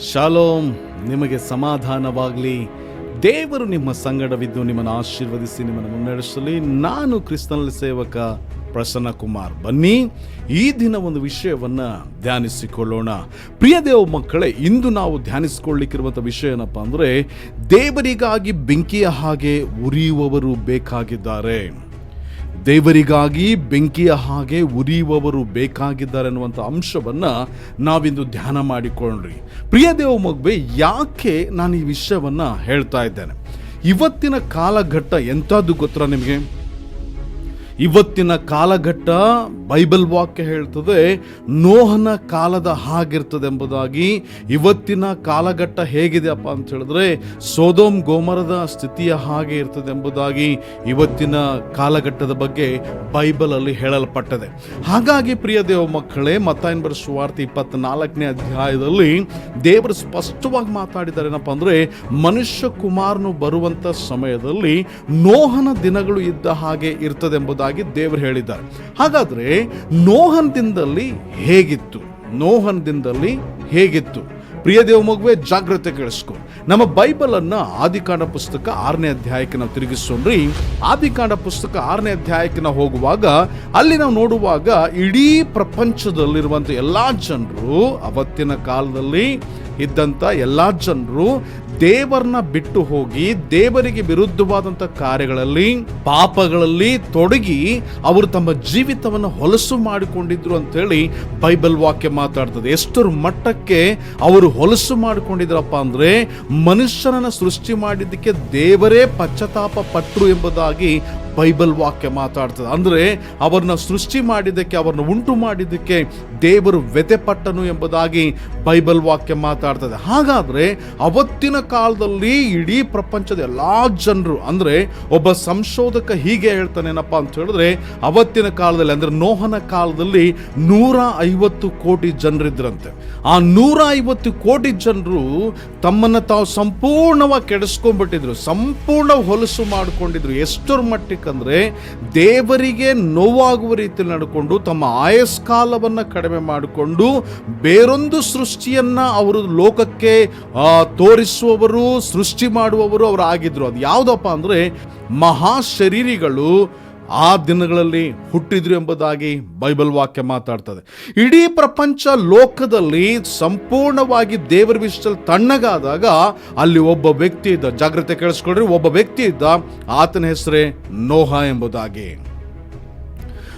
Shalom ನಿಮಗೆ ಸಮಾಧಾನವಾಗಲಿ. ದೇವರು ನಿಮ್ಮ ಸಂಗಡವಿದ್ದು ನಿಮ್ಮನ್ನು ಆಶೀರ್ವದಿಸಿ ನಿಮ್ಮನ್ನು ಮುನ್ನಡೆಸಲಿ. ನಾನು ಕ್ರಿಸ್ತನಲ್ಲಿ ಸೇವಕ ಪ್ರಸನ್ನ ಕುಮಾರ್ ಬನ್ನಿ, ಈ ದಿನ ಒಂದು ವಿಷಯವನ್ನು ಧ್ಯಾನಿಸಿಕೊಳ್ಳೋಣ. ಪ್ರಿಯ ದೇವ ಮಕ್ಕಳೇ, ಇಂದು ನಾವು ಧ್ಯಾನಿಸಿಕೊಳ್ಳಿಕ್ಕಿರುವಂಥ ವಿಷಯ ಏನಪ್ಪ ಅಂದರೆ, ದೇವರಿಗಾಗಿ ಬೆಂಕಿಯ ಹಾಗೆ ಉರಿಯುವವರು ಬೇಕಾಗಿದ್ದಾರೆ. ದೇವರಿಗಾಗಿ ಬೆಂಕಿಯ ಹಾಗೆ ಉರಿಯುವವರು ಬೇಕಾಗಿದ್ದಾರೆ ಅನ್ನುವಂಥ ಅಂಶವನ್ನು ನಾವಿಂದು ಧ್ಯಾನ ಮಾಡಿಕೊಂಡ್ರಿ ಪ್ರಿಯ ದೇವ ಮಗುವೆ, ಯಾಕೆ ನಾನು ಈ ವಿಷಯವನ್ನು ಹೇಳ್ತಾ ಇದ್ದೇನೆ? ಇವತ್ತಿನ ಕಾಲಘಟ್ಟ ಎಂಥದ್ದು ಗೊತ್ತಾ ನಿಮಗೆ? ಇವತ್ತಿನ ಕಾಲಘಟ್ಟ ಬೈಬಲ್ ವಾಕ್ಯ ಹೇಳ್ತದೆ, ನೋಹನ ಕಾಲದ ಹಾಗಿರ್ತದೆ ಎಂಬುದಾಗಿ. ಇವತ್ತಿನ ಕಾಲಘಟ್ಟ ಹೇಗಿದೆಯಪ್ಪ ಅಂತ ಹೇಳಿದ್ರೆ, ಸೋದೋಮ್ ಗೋಮರದ ಸ್ಥಿತಿಯ ಹಾಗೆ ಇರ್ತದೆ ಎಂಬುದಾಗಿ ಇವತ್ತಿನ ಕಾಲಘಟ್ಟದ ಬಗ್ಗೆ ಬೈಬಲಲ್ಲಿ ಹೇಳಲ್ಪಟ್ಟದೆ. ಹಾಗಾಗಿ ಪ್ರಿಯ ದೇವ ಮಕ್ಕಳೇ ಮತ್ತಾಯನ್ ಬರ ಸುವಾರ್ತೆ ಇಪ್ಪತ್ನಾಲ್ಕನೇ ಅಧ್ಯಾಯದಲ್ಲಿ ದೇವರು ಸ್ಪಷ್ಟವಾಗಿ ಮಾತಾಡಿದ್ದಾರೆ ಏನಪ್ಪ ಅಂದರೆ, ಮನುಷ್ಯ ಕುಮಾರನು ಬರುವಂಥ ಸಮಯದಲ್ಲಿ ನೋಹನ ದಿನಗಳು ಇದ್ದ ಹಾಗೆ ಇರ್ತದೆ ಎಂಬುದಾಗಿ ದೇವರು ಹೇಳಿದ್ದಾರೆ. ಹಾಗಾದ್ರೆ ನೋಹನ್ ದಿನದಲ್ಲಿ ಹೇಗಿತ್ತು? ನೋಹನ್ ದಿನದಲ್ಲಿ ಹೇಗಿತ್ತು? ಪ್ರಿಯ ದೇವ ಮಗುವೆ, ಜಾಗ್ರತೆ ಕೇಳಿಸ್ಕೊ. ನಮ್ಮ ಬೈಬಲ್ ಅನ್ನ ಆದಿಕಾಂಡ ಪುಸ್ತಕ ಆರನೇ ಅಧ್ಯಾಯಕ್ಕೆ ನಾವು ತಿರುಗಿಸೋಣ್ರಿ. ಆದಿಕಾಂಡ ಪುಸ್ತಕ ಆರನೇ ಅಧ್ಯಾಯಕ್ಕೆ ನಾವು ಹೋಗುವಾಗ ಅಲ್ಲಿ ನಾವು ನೋಡುವಾಗ ಇಡೀ ಪ್ರಪಂಚದಲ್ಲಿರುವಂಥ ಎಲ್ಲಾ ಜನರು, ಅವತ್ತಿನ ಕಾಲದಲ್ಲಿ ಇದ್ದಂಥ ಎಲ್ಲಾ ಜನರು ದೇವರನ್ನ ಬಿಟ್ಟು ಹೋಗಿ ದೇವರಿಗೆ ವಿರುದ್ಧವಾದಂಥ ಕಾರ್ಯಗಳಲ್ಲಿ, ಪಾಪಗಳಲ್ಲಿ ತೊಡಗಿ ಅವರು ತಮ್ಮ ಜೀವಿತವನ್ನು ಹೊಲಸು ಮಾಡಿಕೊಂಡಿದ್ರು ಅಂತೇಳಿ ಬೈಬಲ್ ವಾಕ್ಯ ಮಾತಾಡ್ತದೆ. ಎಷ್ಟರ ಮಟ್ಟಕ್ಕೆ ಅವರು ಹೊಲಸು ಮಾಡಿಕೊಂಡಿದ್ರಪ್ಪ ಅಂದ್ರೆ ಮನುಷ್ಯನನ್ನ ಸೃಷ್ಟಿ ಮಾಡಿದ್ದಕ್ಕೆ ದೇವರೇ ಪಶ್ಚಾತ್ತಾಪ ಪಟ್ರು ಎಂಬುದಾಗಿ ಬೈಬಲ್ ವಾಕ್ಯ ಮಾತಾಡ್ತದೆ. ಅಂದರೆ ಅವರನ್ನ ಸೃಷ್ಟಿ ಮಾಡಿದ್ದಕ್ಕೆ, ಅವರನ್ನ ಉಂಟು ಮಾಡಿದ್ದಕ್ಕೆ ದೇವರು ವ್ಯತೆಪಟ್ಟನು ಎಂಬುದಾಗಿ ಬೈಬಲ್ ವಾಕ್ಯ ಮಾತಾಡ್ತದೆ. ಹಾಗಾದರೆ ಅವತ್ತಿನ ಕಾಲದಲ್ಲಿ ಇಡೀ ಪ್ರಪಂಚದ ಎಲ್ಲ ಜನರು, ಅಂದರೆ ಒಬ್ಬ ಸಂಶೋಧಕ ಹೀಗೆ ಹೇಳ್ತಾನೇನಪ್ಪ ಅಂತ ಹೇಳಿದ್ರೆ, ಅವತ್ತಿನ ಕಾಲದಲ್ಲಿ, ಅಂದರೆ ನೋಹನ ಕಾಲದಲ್ಲಿ ನೂರ ಐವತ್ತು ಕೋಟಿ ಜನರಿದ್ರಂತೆ. ಆ ನೂರ ಐವತ್ತು ಕೋಟಿ ಜನರು ತಮ್ಮನ್ನು ತಾವು ಸಂಪೂರ್ಣವಾಗಿ ಕೆಡಿಸ್ಕೊಂಡ್ಬಿಟ್ಟಿದ್ರು, ಸಂಪೂರ್ಣ ಹೊಲಸು ಮಾಡಿಕೊಂಡಿದ್ರು. ಎಷ್ಟರ ಮಟ್ಟಿಕ್ಕಂದ್ರೆ ದೇವರಿಗೆ ನೋವಾಗುವ ರೀತಿಯಲ್ಲಿ ನಡ್ಕೊಂಡು ತಮ್ಮ ಆಯಸ್ಕಾಲವನ್ನು ಕಡಿಮೆ ಮಾಡಿಕೊಂಡು ಬೇರೊಂದು ಸೃಷ್ಟಿಯನ್ನ ಅವರು ಲೋಕಕ್ಕೆ ತೋರಿಸುವವರು, ಸೃಷ್ಟಿ ಮಾಡುವವರು ಅವರು ಆಗಿದ್ರು ಅದು ಯಾವುದಪ್ಪ ಅಂದ್ರೆ ಮಹಾ ಶರೀರಿಗಳು ಆ ದಿನಗಳಲ್ಲಿ ಹುಟ್ಟಿದ್ರು ಎಂಬುದಾಗಿ ಬೈಬಲ್ ವಾಕ್ಯ ಮಾತಾಡ್ತದೆ. ಇಡೀ ಪ್ರಪಂಚ ಲೋಕದಲ್ಲಿ ಸಂಪೂರ್ಣವಾಗಿ ದೇವರ ವಿಷಯದಲ್ಲಿ ತಣ್ಣಗಾದಾಗ ಅಲ್ಲಿ ಒಬ್ಬ ವ್ಯಕ್ತಿ ಇದ್ದ. ಜಾಗ್ರತೆ ಕೇಳಿಸ್ಕೊಳ್ರಿ, ಒಬ್ಬ ವ್ಯಕ್ತಿ ಇದ್ದ. ಆತನ ಹೆಸರೇ ನೋಹ ಎಂಬುದಾಗಿ.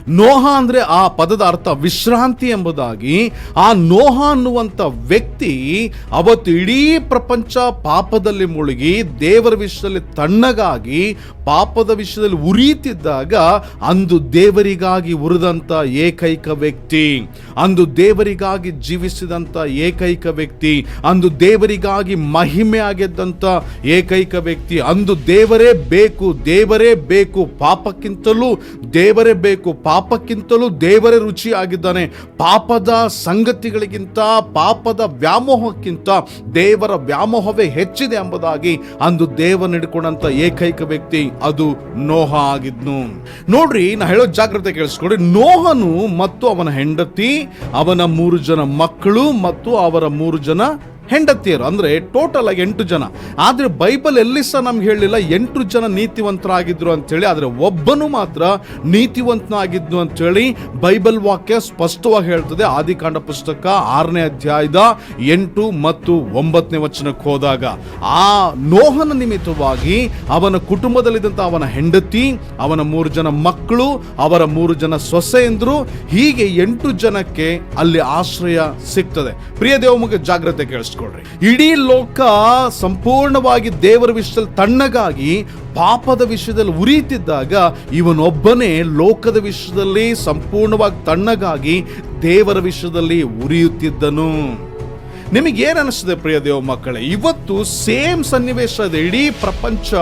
ನೋಹ ಅಂದ್ರೆ ಆ ಪದದ ಅರ್ಥ ವಿಶ್ರಾಂತಿ ಎಂಬುದಾಗಿ. ಆ ನೋಹ ಅನ್ನುವಂಥ ವ್ಯಕ್ತಿ ಅವತ್ತು ಇಡೀ ಪ್ರಪಂಚ ಪಾಪದಲ್ಲಿ ಮುಳುಗಿ, ದೇವರ ವಿಷಯದಲ್ಲಿ ತಣ್ಣಗಾಗಿ, ಪಾಪದ ವಿಷಯದಲ್ಲಿ ಉರಿಯುತ್ತಿದ್ದಾಗ ಅಂದು ದೇವರಿಗಾಗಿ ಉರಿದಂಥ ಏಕೈಕ ವ್ಯಕ್ತಿ, ಅಂದು ದೇವರಿಗಾಗಿ ಜೀವಿಸಿದಂಥ ಏಕೈಕ ವ್ಯಕ್ತಿ, ಅಂದು ದೇವರಿಗಾಗಿ ಮಹಿಮೆ ಆಗಿದ್ದಂಥ ಏಕೈಕ ವ್ಯಕ್ತಿ, ಅಂದು ದೇವರೇ ಬೇಕು ದೇವರೇ ಬೇಕು ಪಾಪಕ್ಕಿಂತಲೂ ದೇವರೇ ಬೇಕು ಪಾಪಕ್ಕಿಂತಲೂ ದೇವರೇ ರುಚಿ ಆಗಿದ್ದಾನೆ ಪಾಪದ ಸಂಗತಿಗಳಿಗಿಂತ, ಪಾಪದ ವ್ಯಾಮೋಹಕ್ಕಿಂತ ದೇವರ ವ್ಯಾಮೋಹವೇ ಹೆಚ್ಚಿದೆ ಎಂಬುದಾಗಿ ಅಂದು ಹಿಡ್ಕೊಂಡಂತ ಏಕೈಕ ವ್ಯಕ್ತಿ ಅದು ನೋಹ ಆಗಿದ್ನು. ನೋಡ್ರಿ, ನಾ ಹೇಳೋ ಜಾಗ್ರತೆ ಕೇಳಿಸ್ಕೊಡ್ರಿ ನೋಹನು ಮತ್ತು ಅವನ ಹೆಂಡತಿ, ಅವನ ಮೂರು ಜನ ಮಕ್ಕಳು ಮತ್ತು ಅವರ ಮೂರು ಜನ ಹೆಂಡತಿಯರು, ಅಂದ್ರೆ ಟೋಟಲ್ ಆಗಿ ಎಂಟು ಜನ. ಆದ್ರೆ ಬೈಬಲ್ ಎಲ್ಲಿ ಸಹ ನಮ್ಗೆ ಹೇಳಿಲ್ಲ, ಎಂಟು ಜನ ನೀತಿವಂತರಾಗಿದ್ರು ಅಂತೇಳಿ, ಆದ್ರೆ ಒಬ್ಬನು ಮಾತ್ರ ನೀತಿವಂತನಾಗಿದ್ದು ಅಂತೇಳಿ ಬೈಬಲ್ ವಾಕ್ಯ ಸ್ಪಷ್ಟವಾಗಿ ಹೇಳ್ತದೆ. ಆದಿಕಾಂಡ ಪುಸ್ತಕ ಆರನೇ ಅಧ್ಯಾಯದ ಎಂಟು ಮತ್ತು ಒಂಬತ್ತನೇ ವಚನಕ್ಕೆ ಹೋದಾಗ, ಆ ನೋಹನ ನಿಮಿತ್ತವಾಗಿ ಅವನ ಕುಟುಂಬದಲ್ಲಿದ್ದಂಥ ಅವನ ಹೆಂಡತಿ, ಅವನ ಮೂರು ಜನ ಮಕ್ಕಳು, ಅವರ ಮೂರು ಜನ ಸೊಸೆಯಂದರು, ಹೀಗೆ ಎಂಟು ಜನಕ್ಕೆ ಅಲ್ಲಿ ಆಶ್ರಯ ಸಿಗ್ತದೆ. ಪ್ರಿಯ ದೇವಮಗೆ ಜಾಗ್ರತೆ ಕೇಳಿಸ್ಕೊಳ್ರಿ ಇಡೀ ಲೋಕ ಸಂಪೂರ್ಣವಾಗಿ ದೇವರ ವಿಷಯದಲ್ಲಿ ತಣ್ಣಗಾಗಿ, ಪಾಪದ ವಿಷಯದಲ್ಲಿ ಉರಿಯುತ್ತಿದ್ದಾಗ ಇವನೊಬ್ಬನೇ ಲೋಕದ ವಿಷಯದಲ್ಲಿ ಸಂಪೂರ್ಣವಾಗಿ ತಣ್ಣಗಾಗಿ ದೇವರ ವಿಷಯದಲ್ಲಿ ಉರಿಯುತ್ತಿದ್ದನು. ನಿಮಗೆ ಏನು ಅನಿಸ್ತದೆ ಪ್ರಿಯ ದೇವ ಮಕ್ಕಳೇ? ಇವತ್ತು ಸೇಮ್ ಸನ್ನಿವೇಶ ಇದೆ ಇಡೀ ಪ್ರಪಂಚ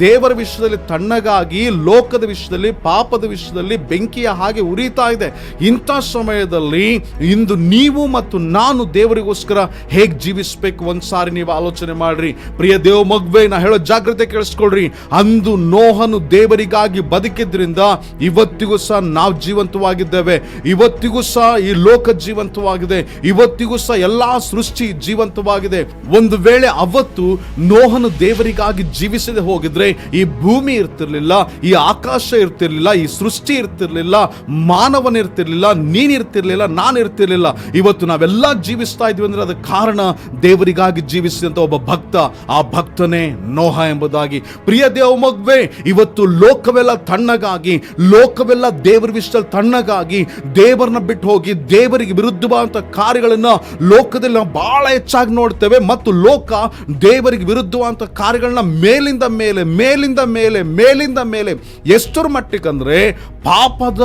ದೇವರ ವಿಷಯದಲ್ಲಿ ತಣ್ಣಗಾಗಿ, ಲೋಕದ ವಿಷಯದಲ್ಲಿ, ಪಾಪದ ವಿಷಯದಲ್ಲಿ ಬೆಂಕಿಯ ಹಾಗೆ ಉರಿತಾ ಇದೆ. ಇಂಥ ಸಮಯದಲ್ಲಿ ಇಂದು ನೀವು ಮತ್ತು ನಾನು ದೇವರಿಗೋಸ್ಕರ ಹೇಗೆ ಜೀವಿಸಬೇಕು? ಒಂದ್ಸಾರಿ ನೀವು ಆಲೋಚನೆ ಮಾಡ್ರಿ. ಪ್ರಿಯ ದೇವ ಮಗ್ವೆ, ನಾ ಹೇಳೋ ಜಾಗ್ರತೆ ಕೇಳಿಸ್ಕೊಳ್ರಿ. ಅಂದು ನೋಹನು ದೇವರಿಗಾಗಿ ಬದುಕಿದ್ರಿಂದ ಇವತ್ತಿಗೂ ಸಹ ನಾವು ಜೀವಂತವಾಗಿದ್ದೇವೆ. ಇವತ್ತಿಗೂ ಸಹ ಈ ಲೋಕ ಜೀವಂತವಾಗಿದೆ. ಇವತ್ತಿಗೂ ಸಹ ಎಲ್ಲಾ ಸೃಷ್ಟಿ ಜೀವಂತವಾಗಿದೆ. ಒಂದು ವೇಳೆ ಅವತ್ತು ನೋಹನು ದೇವರಿಗಾಗಿ ಜೀವಿಸದೆ ಹೋಗಿದ್ರೆ ಈ ಭೂಮಿ ಇರ್ತಿರ್ಲಿಲ್ಲ, ಈ ಆಕಾಶ ಇರ್ತಿರ್ಲಿಲ್ಲ, ಈ ಸೃಷ್ಟಿ ಇರ್ತಿರ್ಲಿಲ್ಲ ಮಾನವನಿರ್ತಿರ್ಲಿಲ್ಲ ನೀನಿರ್ತಿರ್ಲಿಲ್ಲ ನೀನ್ ಇರ್ತಿರ್ಲಿಲ್ಲ ಇವತ್ತು ನಾವೆಲ್ಲ ಜೀವಿಸ್ತಾ ಇದ್ವಿ ಅಂದ್ರೆ ಅದಕ್ಕೆ ಕಾರಣ ದೇವರಿಗಾಗಿ ಜೀವಿಸಿದಂತ ಒಬ್ಬ ಭಕ್ತ. ಆ ಭಕ್ತನೇ ನೋಹ ಎಂಬುದಾಗಿ. ಪ್ರಿಯ ದೇವ ಮಗುವೆ, ಇವತ್ತು ಲೋಕವೆಲ್ಲ ತಣ್ಣಗಾಗಿ, ಲೋಕವೆಲ್ಲ ದೇವರ ವಿಷಯದಲ್ಲಿ ತಣ್ಣಗಾಗಿ ದೇವರನ್ನ ಬಿಟ್ಟು ಹೋಗಿ ದೇವರಿಗೆ ವಿರುದ್ಧವಾದಂಥ ಕಾರ್ಯಗಳನ್ನ ಲೋಕದಲ್ಲಿ ಬಹಳ ಹೆಚ್ಚಾಗಿ ನೋಡ್ತೇವೆ ಮತ್ತು ಲೋಕ ದೇವರಿಗೆ ವಿರುದ್ಧವಾದಂಥ ಕಾರ್ಯಗಳನ್ನ ಮೇಲಿಂದ ಮೇಲೆ ಮೇಲಿಂದ ಮೇಲೆ ಮೇಲಿಂದ ಮೇಲೆ ಎಷ್ಟರ ಮಟ್ಟಿಗಂದ್ರೆ ಪಾಪದ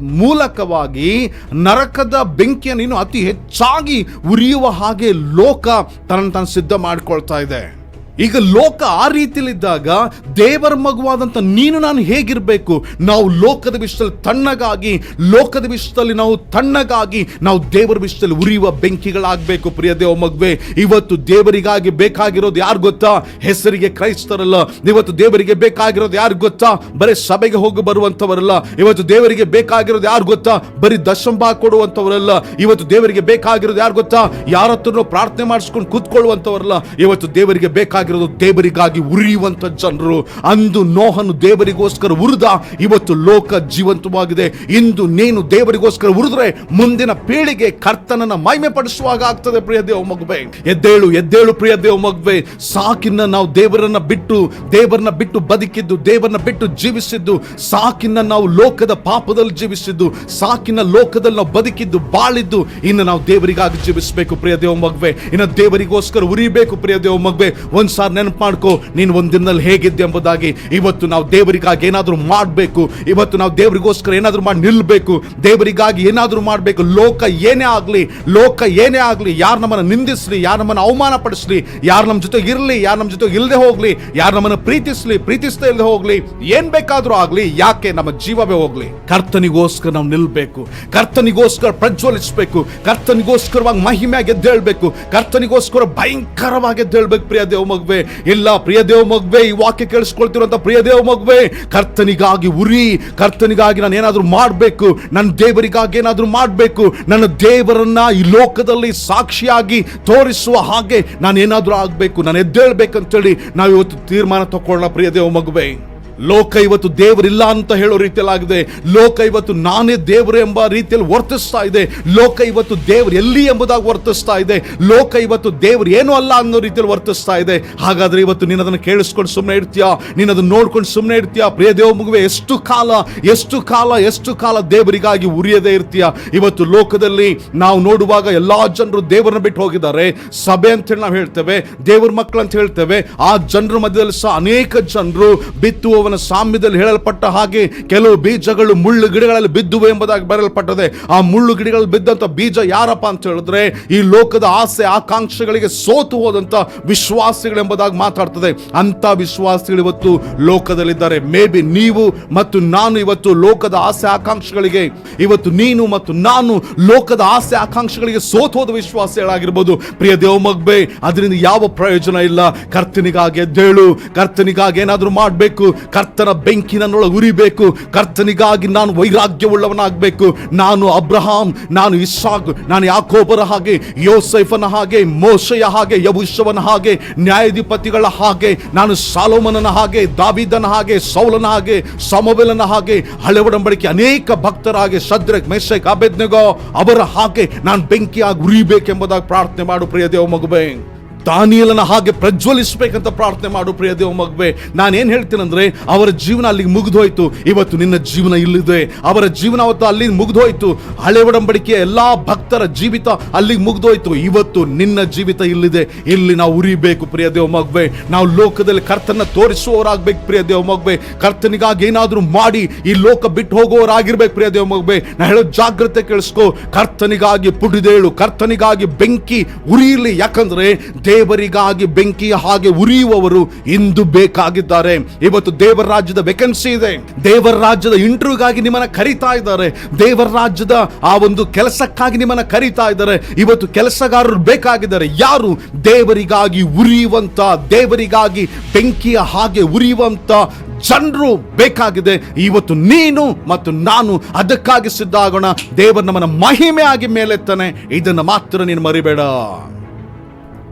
ಮೂಲಕವಾಗಿ ನರಕದ ಬೆಂಕಿಯನ್ನು ಇನ್ನು ಅತಿ ಹೆಚ್ಚಾಗಿ ಉರಿಯುವ ಹಾಗೆ ಲೋಕ ತನ್ನ ತಾನು ಸಿದ್ಧ ಮಾಡಿಕೊಳ್ತಾ ಇದೆ. ಈಗ ಲೋಕ ಆ ರೀತಿಯಲ್ಲಿದ್ದಾಗ ದೇವರ ಮಗುವಾದಂಥ ನೀನು ನಾನು ಹೇಗಿರಬೇಕು? ನಾವು ಲೋಕದ ವಿಷಯದಲ್ಲಿ ತಣ್ಣಗಾಗಿ, ಲೋಕದ ವಿಷಯದಲ್ಲಿ ನಾವು ತಣ್ಣಗಾಗಿ, ನಾವು ದೇವರ ವಿಷಯದಲ್ಲಿ ಉರಿಯುವ ಬೆಂಕಿಗಳಾಗಬೇಕು ಪ್ರಿಯ ದೇವ ಮಗುವೆ. ಇವತ್ತು ದೇವರಿಗಾಗಿ ಬೇಕಾಗಿರೋದು ಯಾರು ಗೊತ್ತಾ? ಹೆಸರಿಗೆ ಕ್ರೈಸ್ತರಲ್ಲ. ಇವತ್ತು ದೇವರಿಗೆ ಬೇಕಾಗಿರೋದು ಯಾರು ಗೊತ್ತಾ? ಬರೀ ಸಭೆಗೆ ಹೋಗಿ ಬರುವಂಥವರಲ್ಲ. ಇವತ್ತು ದೇವರಿಗೆ ಬೇಕಾಗಿರೋದು ಯಾರು ಗೊತ್ತಾ? ಬರೀ ದಶಂಬ ಕೊಡುವಂಥವರಲ್ಲ. ಇವತ್ತು ದೇವರಿಗೆ ಬೇಕಾಗಿರೋದು ಯಾರು ಗೊತ್ತಾ? ಯಾರ ಹತ್ರನೂ ಪ್ರಾರ್ಥನೆ ಮಾಡಿಸ್ಕೊಂಡು ಕೂತ್ಕೊಳ್ಳುವಂಥವರಲ್ಲ. ಇವತ್ತು ದೇವರಿಗೆ ಬೇಕಾಗಿರೋದು ದೇವರಿಗಾಗಿ ಉರಿಯುವಂಥ ಜನರು. ಅಂದು ನೋಹನು ದೇವರಿಗೋಸ್ಕರ ಉರಿದ ಇವತ್ತು ಲೋಕ ಜೀವಂತವಾಗಿದೆ. ಇಂದು ನೀನು ದೇವರಿಗೋಸ್ಕರ ಉರಿದ್ರೆ ಮುಂದಿನ ಪೀಳಿಗೆ ಕರ್ತನನ್ನ ಮೈಮೆ ಪಡಿಸುವಾಗ ಆಗ್ತದೆ ಪ್ರಿಯ ದೇವ ಮಗುವೆ. ಎದ್ದೇಳು ಎದ್ದೇಳು ಪ್ರಿಯ ದೇವ ಮಗುವೆ. ಸಾಕಿನ್ನ ನಾವು ದೇವರನ್ನ ಬಿಟ್ಟು ದೇವರನ್ನ ಬಿಟ್ಟು ಬದುಕಿದ್ದು, ದೇವರನ್ನ ಬಿಟ್ಟು ಜೀವಿಸಿದ್ದು ಸಾಕಿನ್ನ ನಾವು ಲೋಕದ ಪಾಪದಲ್ಲಿ ಜೀವಿಸಿದ್ದು, ಸಾಕಿನ ಲೋಕದಲ್ಲಿ ನಾವು ಬದುಕಿದ್ದು, ಬಾಳಿದ್ದು, ಇನ್ನು ನಾವು ದೇವರಿಗಾಗಿ ಜೀವಿಸಬೇಕು ಪ್ರಿಯ ದೇವ ಮಗುವೆ. ಇನ್ನು ದೇವರಿಗೋಸ್ಕರ ಉರಿಬೇಕು ಪ್ರಿಯ ದೇವ ಮಗುವೆ. ಒಂದ್ಸಾರಿ ನೆನಪು ಮಾಡ್ಕೊ ನೀನು ಒಂದ್ ದಿನದಲ್ಲಿ ಹೇಗಿದ್ದೆ ಎಂಬುದಾಗಿ. ಇವತ್ತು ನಾವು ದೇವರಿಗಾಗಿ ಏನಾದರೂ ಮಾಡಬೇಕು, ಇವತ್ತು ನಾವು ದೇವರಿಗೋಸ್ಕರ ಏನಾದರೂ ಮಾಡಿ ನಿಲ್ಲಬೇಕು ದೇವರಿಗಾಗಿ ಏನಾದರೂ ಮಾಡಬೇಕು, ಲೋಕ ಏನೇ ಆಗಲಿ, ಲೋಕ ಏನೇ ಆಗಲಿ, ಯಾರು ನಮ್ಮನ್ನು ನಿಂದಿಸ್ಲಿ, ಯಾರು ನಮ್ಮನ್ನು ಅವಮಾನ ಪಡಿಸ್ರಿ ಯಾರು ನಮ್ಮ ಜೊತೆ ಇರಲಿ, ಯಾರು ನಮ್ಮ ಜೊತೆ ಇಲ್ಲದೆ ಹೋಗ್ಲಿ, ಯಾರು ನಮ್ಮನ್ನು ಪ್ರೀತಿಸ್ಲಿ, ಪ್ರೀತಿಸದೇ ಇಲ್ಲದೆ ಹೋಗ್ಲಿ, ಏನ್ ಬೇಕಾದರೂ ಆಗಲಿ, ಯಾಕೆ ನಮ್ಮ ಜೀವವೇ ಹೋಗ್ಲಿ. ಕರ್ತನಿಗೋಸ್ಕರ ನಾವು ನಿಲ್ಲಬೇಕು ಕರ್ತನಿಗೋಸ್ಕರ ಪ್ರಜ್ವಲಿಸಬೇಕು, ಕರ್ತನಿಗೋಸ್ಕರವಾಗಿ ಮಹಿಮೆಯಾಗಿ ಹೇಳಬೇಕು ಕರ್ತನಿಗೋಸ್ಕರ ಭಯಂಕರವಾಗಿ ಎದ್ದೇಳ್ಬೇಕು, ಪ್ರಿಯ ದೇವ ಮಗುವೆ. ಇಲ್ಲ, ಪ್ರಿಯ ದೇವ್ ಮಗುವೆ, ಈ ವಾಕ್ಯ ಕೇಳಿಸ್ಕೊಳ್ತಿರುವಂತ ಪ್ರಿಯ ದೇವ್ ಮಗುವೆ, ಕರ್ತನಿಗಾಗಿ ಉರಿ, ಕರ್ತನಿಗಾಗಿ ನಾನು ಏನಾದ್ರೂ ಮಾಡಬೇಕು, ನನ್ನ ದೇವರಿಗಾಗಿ ಏನಾದ್ರೂ ಮಾಡಬೇಕು, ನನ್ನ ದೇವರನ್ನ ಈ ಲೋಕದಲ್ಲಿ ಸಾಕ್ಷಿಯಾಗಿ ತೋರಿಸುವ ಹಾಗೆ ನಾನು ಏನಾದ್ರೂ ಆಗ್ಬೇಕು, ನಾನು ಎದ್ದೇಳ್ಬೇಕಂತೇಳಿ ನಾವು ಇವತ್ತು ತೀರ್ಮಾನ ತಕೊಳ್ಳೋಣ ಪ್ರಿಯ ದೇವ್ ಮಗುವೆ. ಲೋಕ ಇವತ್ತು ದೇವರಿಲ್ಲ ಅಂತ ಹೇಳೋ ರೀತಿಯಲ್ಲಾಗಿದೆ. ಲೋಕ ಇವತ್ತು ನಾನೇ ದೇವರು ಎಂಬ ರೀತಿಯಲ್ಲಿ ವರ್ತಿಸ್ತಾ ಇದೆ. ಲೋಕ ಇವತ್ತು ದೇವರು ಎಲ್ಲಿ ಎಂಬುದಾಗಿ ವರ್ತಿಸ್ತಾ ಇದೆ. ಲೋಕ ಇವತ್ತು ದೇವರು ಏನೂ ಅಲ್ಲ ಅನ್ನೋ ರೀತಿಯಲ್ಲಿ ವರ್ತಿಸ್ತಾ ಇದೆ. ಹಾಗಾದ್ರೆ ಇವತ್ತು ನೀನು ಅದನ್ನು ಕೇಳಿಸ್ಕೊಂಡು ಸುಮ್ಮನೆ ಇರ್ತೀಯಾ? ನೀನು ಅದನ್ನು ನೋಡ್ಕೊಂಡು ಸುಮ್ಮನೆ ಇರ್ತೀಯಾ? ಪ್ರಿಯ ದೇವ ಮಗುವೆ, ಎಷ್ಟು ಕಾಲ ಎಷ್ಟು ಕಾಲ ಎಷ್ಟು ಕಾಲ ದೇವರಿಗಾಗಿ ಉರಿಯದೇ ಇರ್ತೀಯ? ಇವತ್ತು ಲೋಕದಲ್ಲಿ ನಾವು ನೋಡುವಾಗ ಎಲ್ಲಾ ಜನರು ದೇವರನ್ನ ಬಿಟ್ಟು ಹೋಗಿದ್ದಾರೆ. ಸಭೆ ಅಂತ ಹೇಳಿ ನಾವು ಹೇಳ್ತೇವೆ, ದೇವರ ಮಕ್ಕಳು ಅಂತ ಹೇಳ್ತೇವೆ. ಆ ಜನರ ಮಧ್ಯದಲ್ಲಿ ಸಹ ಅನೇಕ ಜನರು ಬಿತ್ತುವವನ ಸಾಮ್ಯದಲ್ಲಿ ಹೇಳಲ್ಪಟ್ಟ ಹಾಗೆ ಕೆಲವು ಬೀಜಗಳು ಮುಳ್ಳು ಗಿಡಗಳಲ್ಲಿ ಬಿದ್ದುವೆ ಎಂಬುದಾಗಿ ಬರೆಯಲ್ಪಟ್ಟದೆ. ಆ ಮುಳ್ಳು ಗಿಡಗಳಲ್ಲಿ ಬಿದ್ದಂತ ಬೀಜ ಯಾರಪ್ಪ ಅಂತ ಹೇಳಿದ್ರೆ ಈ ಲೋಕದ ಆಸೆ ಆಕಾಂಕ್ಷೆಗಳಿಗೆ ಸೋತು ಹೋದಂತ ವಿಶ್ವಾಸಿಗಳು ಎಂಬುದಾಗಿ ಮಾತಾಡ್ತದೆ. ಅಂತ ವಿಶ್ವಾಸಿಗಳು ಇವತ್ತು ಲೋಕದಲ್ಲಿದ್ದಾರೆ. ಮೇ ಬಿ ನೀವು ಮತ್ತು ನಾನು ಇವತ್ತು ಲೋಕದ ಆಸೆ ಆಕಾಂಕ್ಷೆಗಳಿಗೆ, ಇವತ್ತು ನೀನು ಮತ್ತು ನಾನು ಲೋಕದ ಆಸೆ ಆಕಾಂಕ್ಷೆಗಳಿಗೆ ಸೋತು ಹೋದ ವಿಶ್ವಾಸಿಗಳಾಗಿರ್ಬೋದು. ಪ್ರಿಯ ದೇವ ಮಗ್ಬೆ, ಅದರಿಂದ ಯಾವ ಪ್ರಯೋಜನ ಇಲ್ಲ. ಕರ್ತನಿಗಾಗಿ ಎದ್ದೇಳು. ಕರ್ತನಿಗಾಗಿ ಏನಾದರೂ ಮಾಡಬೇಕು. ಕರ್ತನ ಬೆಂಕಿ ನನ್ನೊಳಗೆ ಉರಿಬೇಕು. ಕರ್ತನಿಗಾಗಿ ನಾನು ವೈರಾಗ್ಯವುಳ್ಳವನಾಗಬೇಕು. ನಾನು ಅಬ್ರಹಾಂ, ನಾನು ಇಸ್ಸಾಕ್, ನಾನು ಯಾಕೋಬರ ಹಾಗೆ, ಯೋಸೈಫನ ಹಾಗೆ, ಮೋಶೆಯ ಹಾಗೆ ಯಭುಷವನ ಹಾಗೆ, ನ್ಯಾಯಾಧಿಪತಿಗಳ ಹಾಗೆ, ನಾನು ಸಾಲೋಮನನ ಹಾಗೆ, ದಾವಿದನ ಹಾಗೆ, ಸೌಲನ ಹಾಗೆ, ಸಮವೆಲನ ಹಾಗೆ ಹಳೆ ಒಡಂಬಡಿಕೆ ಅನೇಕ ಭಕ್ತರ ಹಾಗೆ ಸದ್ರಕ್ ಮೆಷಕ್ ಅಬೆದ್ನೆಗೋ ಅವರ ಹಾಗೆ ನಾನು ಬೆಂಕಿಯಾಗಿ ಉರಿಬೇಕೆಂಬುದಾಗಿ ಪ್ರಾರ್ಥನೆ ಮಾಡು ಪ್ರಿಯ ದೇವ ದಾನಿಯಲನ ಹಾಗೆ ಪ್ರಜ್ವಲಿಸಬೇಕಂತ ಪ್ರಾರ್ಥನೆ ಮಾಡು ಪ್ರಿಯ ದೇವ ಮಗುವೆ. ನಾನೇನು ಹೇಳ್ತೀನಂದ್ರೆ, ಅವರ ಜೀವನ ಅಲ್ಲಿಗೆ ಮುಗಿದೋಯ್ತು. ಇವತ್ತು ನಿನ್ನ ಜೀವನ ಇಲ್ಲಿದೆ. ಅವರ ಜೀವನ ಅವತ್ತು ಅಲ್ಲಿ ಮುಗಿದೋಯ್ತು. ಹಳೆ ಒಡಂಬಡಿಕೆಯ ಎಲ್ಲಾ ಭಕ್ತರ ಜೀವಿತ ಅಲ್ಲಿಗೆ ಮುಗಿದೋಯ್ತು. ಇವತ್ತು ನಿನ್ನ ಜೀವಿತ ಇಲ್ಲಿದೆ. ಇಲ್ಲಿ ನಾವು ಉರಿಬೇಕು ಪ್ರಿಯ ದೇವ ಮಗುವೆ. ನಾವು ಲೋಕದಲ್ಲಿ ಕರ್ತನ ತೋರಿಸುವವರಾಗಬೇಕು ಪ್ರಿಯ ದೇವ ಮಗುವೆ. ಕರ್ತನಿಗಾಗಿ ಏನಾದರೂ ಮಾಡಿ ಈ ಲೋಕ ಬಿಟ್ಟು ಹೋಗುವವರಾಗಿರ್ಬೇಕು ಪ್ರಿಯ ದೇವ ಮಗುವೆ. ನಾ ಹೇಳೋ ಜಾಗ್ರತೆ ಕೇಳಿಸ್ಕೋ. ಕರ್ತನಿಗಾಗಿ ಪುಡಿದೇಳು, ಕರ್ತನಿಗಾಗಿ ಬೆಂಕಿ ಉರಿಯಲಿ ಯಾಕಂದ್ರೆ ದೇವರಿಗಾಗಿ ಬೆಂಕಿಯ ಹಾಗೆ ಉರಿಯುವವರು ಇಂದು ಬೇಕಾಗಿದ್ದಾರೆ. ಇವತ್ತು ದೇವರ ರಾಜ್ಯದ ವೇಕೆನ್ಸಿ ಇದೆ. ದೇವರ ರಾಜ್ಯದ ಇಂಟರ್ವ್ಯೂಗಾಗಿ ನಿಮ್ಮನ್ನ ಕರೀತಾ ಇದ್ದಾರೆ. ದೇವರ ರಾಜ್ಯದ ಆ ಒಂದು ಕೆಲಸಕ್ಕಾಗಿ ನಿಮ್ಮನ್ನ ಕರೀತಾ ಇದ್ದಾರೆ. ಇವತ್ತು ಕೆಲಸಗಾರರು ಬೇಕಾಗಿದ್ದಾರೆ. ಯಾರು? ದೇವರಿಗಾಗಿ ಉರಿಯುವಂತ, ದೇವರಿಗಾಗಿ ಬೆಂಕಿಯ ಹಾಗೆ ಉರಿಯುವಂತ ಜನರು ಬೇಕಾಗಿದೆ. ಇವತ್ತು ನೀನು ಮತ್ತು ನಾನು ಅದಕ್ಕಾಗಿ ಸಿದ್ಧ ಆಗೋಣ. ದೇವರು ನಮ್ಮನ್ನ ಮಹಿಮೆಯಾಗಿ ಮೇಲೆತ್ತಾನೆ. ಇದನ್ನು ಮಾತ್ರ ನೀನು ಮರಿಬೇಡ.